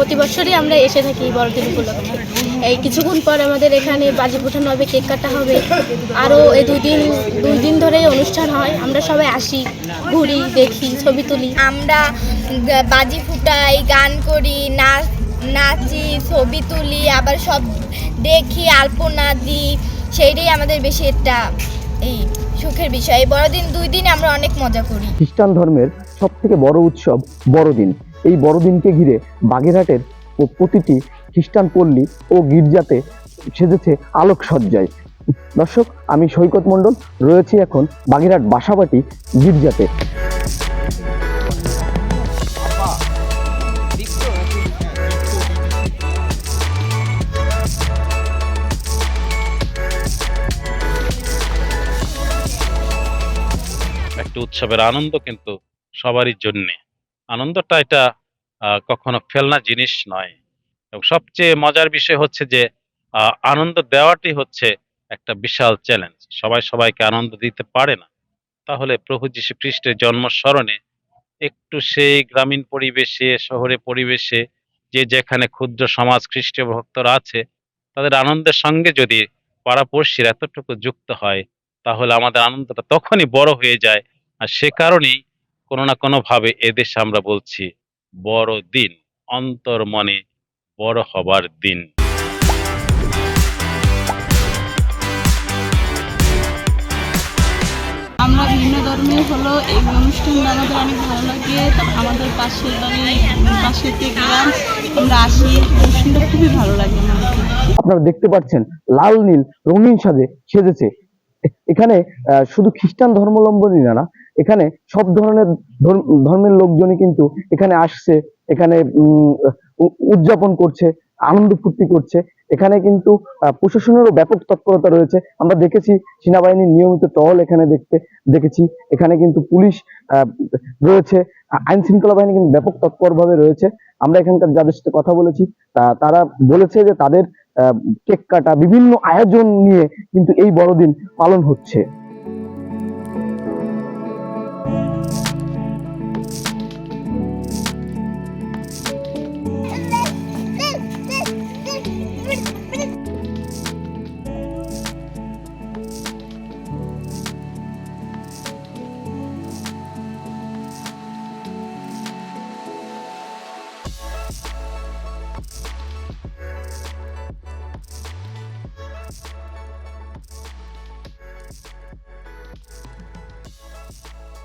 প্রতি বছরই আমরা এসে থাকি এই বড়দিন উপলক্ষে। এই কিছুক্ষণ পর আমাদের এখানে বাজি ফোটানো হবে কেক কাটা হবে। আরও এই দুই দিন দুই দিন ধরেই অনুষ্ঠান হয়। আমরা সবাই আসি ঘুরি দেখি ছবি তুলি। আমরা বাজি ফুটাই গান করি নাচ নাচি ছবি তুলি আবার সব দেখি আলপনা দিই। সেইটাই আমাদের বেশি একটা এই সুখের বিষয়। এই বড়দিন দুই দিন আমরা অনেক মজা করি। খ্রিস্টান ধর্মের সব থেকে বড় উৎসব বড়দিন। এই বড়দিনকে ঘিরে বাগেরহাটের প্রতিটি খ্রিস্টান পল্লী ও গির্জাতে সেজেছে আলোকসজ্জায়। দর্শক, আমি সৈকত মণ্ডল, রয়েছি এখন বাগেরহাট বাসাবাটি গির্জাতে। একটা উৎসবের আনন্দ কিন্তু সবারই জন্যে। আনন্দটা এটা কখনো ফেলনা জিনিস নয়। এবং সবচেয়ে মজার বিষয় হচ্ছে যে আনন্দ দেওয়াটি হচ্ছে একটা বিশাল চ্যালেঞ্জ সবাই সবাইকে আনন্দ দিতে পারে না। তাহলে প্রভু যীশু খ্রিস্টের জন্ম স্মরণে একটু সেই গ্রামীণ পরিবেশে, শহরে পরিবেশে, যে যেখানে ক্ষুদ্র সমাজ, খ্রিস্টীয় ভক্তরা আছে, তাদের আনন্দের সঙ্গে যদি পাড়াপড়শির এতটুকু যুক্ত হয়, তাহলে আমাদের আনন্দটা তখনই বড় হয়ে যায়। আর সে কারণেই কোনো না কোনো ভাবে এদেশে আমরা বলছি বড় দিন অন্তর মনে বড় হবার দিন। আমরা ভিন্ন ধর্মের হলো এই অনুষ্ঠানটা আমাদের অনেক ভালো লাগে আমাদের পাশের বাড়ি পাশের যে গ্রাম আমরা আসি অনুষ্ঠানটা খুবই ভালো লাগে আপনারা দেখতে পাচ্ছেন লাল নীল রঙিন সাজে সেজেছে। এখানে আহ, শুধু খ্রিস্টান ধর্মাবলম্বী না এখানে সব ধরনের ধর্ম- ধর্মের লোকজনই কিন্তু এখানে আসছে, এখানে উদযাপন করছে, আনন্দ ফুর্তি করছে। এখানে কিন্তু প্রশাসনেরও ব্যাপক তৎপরতা রয়েছে। আমরা দেখেছি সেনাবাহিনীর নিয়মিত টহল এখানে দেখতে, দেখেছি। এখানে কিন্তু পুলিশ রয়েছে। আইন শৃঙ্খলা বাহিনী কিন্তু ব্যাপক তৎপরভাবে রয়েছে। আমরা এখানকার যাদের সাথে কথা বলেছি তারা বলেছে যে তাদের কেক কাটা, বিভিন্ন আয়োজন নিয়ে কিন্তু এই বড়দিন পালন হচ্ছে।